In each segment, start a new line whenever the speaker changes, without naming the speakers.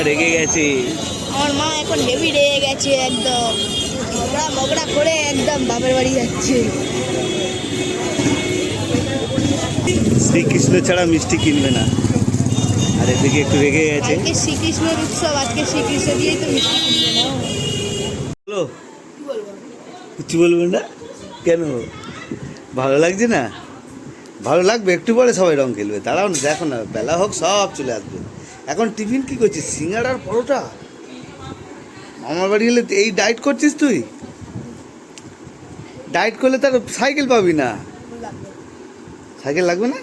রেগে গেছে।
আমার মা এখন হেভি রেগে গেছে একদম। মগড়া মগড়া করে একদম বাপের বাড়ি যাচ্ছে।
শ্রীকৃষ্ণ ছাড়া মিষ্টি কিনবে না। আর এদিকে একটু রেগে গেছে।
শ্রীকৃষ্ণের উৎসব আজকে শ্রীকৃষ্ণ দিয়েই তো মিষ্টি কিনবে না।
বলো।
বলব?
কিছু বলবেন না? কেন? ভালো লাগছে না? ভালো লাগবে একটু পরে সবাই রং খেলবে। দাঁড়াও না দেখো না বেলা হোক সব চলে আসবে। এখন টিফিন কি করছিস? সিঙ্গাড়ার পরোটা? আমার বাড়ি গেলে এই ডায়েট করছিস তুই? ডায়েট করলে তার সাইকেল পাবি না। সাইকেল লাগবে না?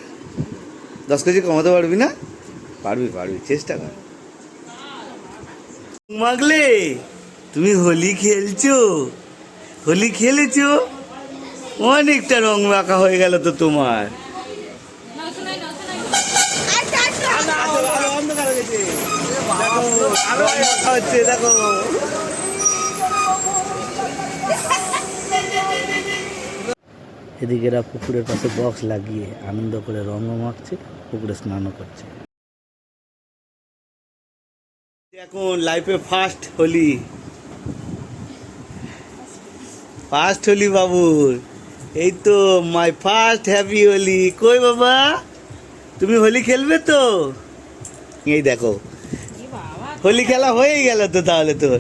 দশ কেজি কমাতে পারবি না? পারবি পারবি, চেষ্টা কর। মাগলে, তুমি হোলি খেলছো? হোলি খেলেছো? অনেকটা রং মাখা হয়ে গেল তো তোমার। হচ্ছে দেখো। এদিকে এরা পুকুরের পাশে বক্স লাগিয়ে আনন্দ করে রঙও মাখছে পুকুরে স্নানও করছে। এখন লাইফে ফার্স্ট হোলি। ফার্স্ট হোলি বাবুর এই তো মাই ফার্স্ট হ্যাপি হোলি। কই বাবা? তুমি হোলি খেলবে তো? এই দেখো। হোলি খেলা হয়েই গেল তো তাহলে তো।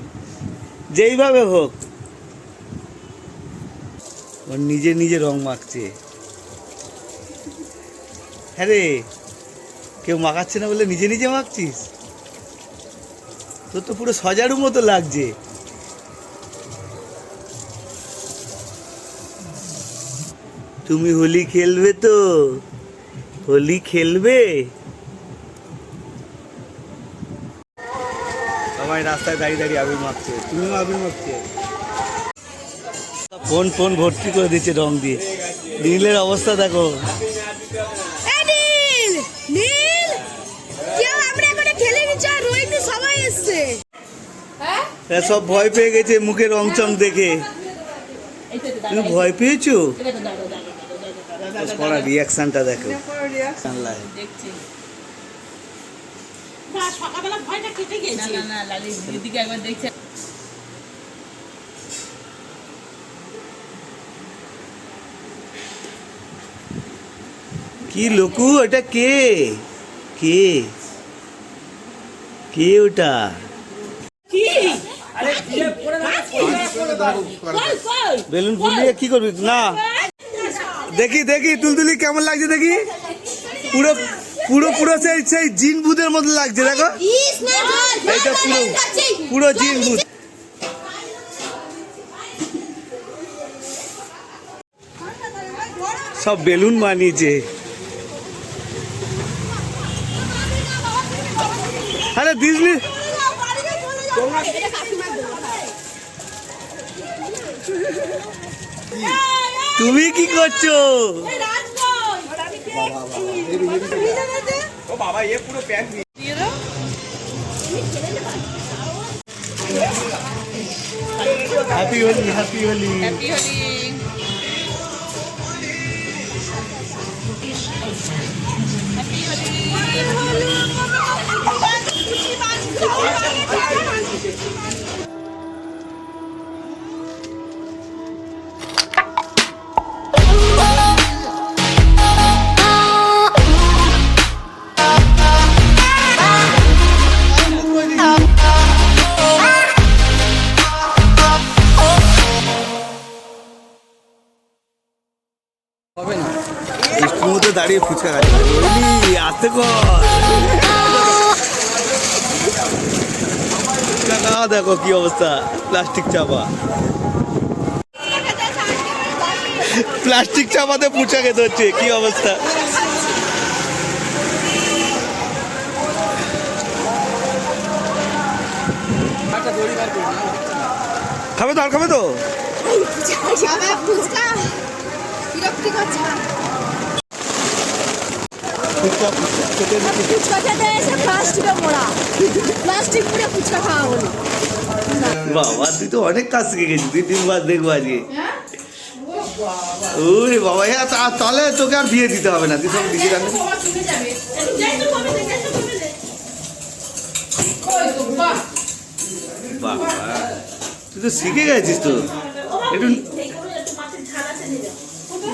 যেইভাবে হোক। ওর নিজে নিজে রং মাখছে। হ্যাঁ রে, কেউ মাখাচ্ছে না বলে নিজে নিজে মাখছিস? তোর তো পুরো সজারু মতো লাগছে। তুমি হোলি খেলবে তো? হোলি খেলবে? সবাই রাস্তায় দাঁড়িয়ে দাঁড়িয়ে আবির মাখছে তুমিও আবির মাখছে ফোন ফোন ভর্তি করে দিচ্ছে রং দিয়ে। নীলের অবস্থা দেখো। এরা সব ভয় পেয়ে গেছে মুখে রং চং দেখে। তুমি ভয় পেয়েছ? পড়া রিয়াকশনটা দেখো। সানলাইট
সকালবেলা ভয়টা কেটে গেছে।
না না লালি দিদিকে একবার দেখছে।
কি লোকু এটা কে? কে? কে ওটা? বেলুন ফুলিয়ে কি করবি? না। দেখি দেখি তুলতুলি কেমন লাগছে দেখি? পুরো পুরো পুরো সেই সেই জিন বুধের মতো লাগছে দেখো। এইটা পুরো পুরো জিন বুধ সব বেলুন বানিয়েছে। আরে দিসনি। তুমি কি করছ? Happy Holi happy Holi
happy Holi
school মতো দাঁড়িয়ে ফুচকা খাচ্ছে। আসতে কর। দেখো কি অবস্থা। প্লাস্টিক চাপা। প্লাস্টিক চাপাতে ফুচকা খেতে হচ্ছে কি অবস্থা? খাবে তো আর খাবে তো?
ফুচকা
অনেক কাজ শিখে গেছিস দেখব আজকে ওরে বাবা হ্যাঁ তাহলে তোকে আর বিয়ে দিতে হবে না তুই সব রান্না বাবা, তুই তো শিখে গেছিস তো। একটু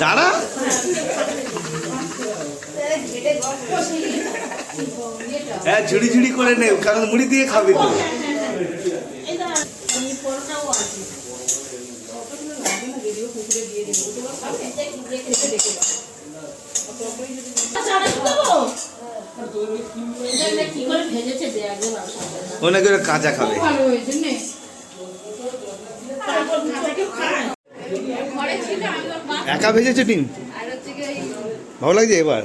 দাঁড়া। হ্যাঁ ঝুড়ি ঝুড়ি করে নে কারণ মুড়ি দিয়ে খাবি তো। ও নাকি ওরা কাঁচা খাবে।
ভালো হয়েছে নে ঘরে ছিল আমি ওর মা
একা ভেজেছে ডিম ভালো লাগছে এবার?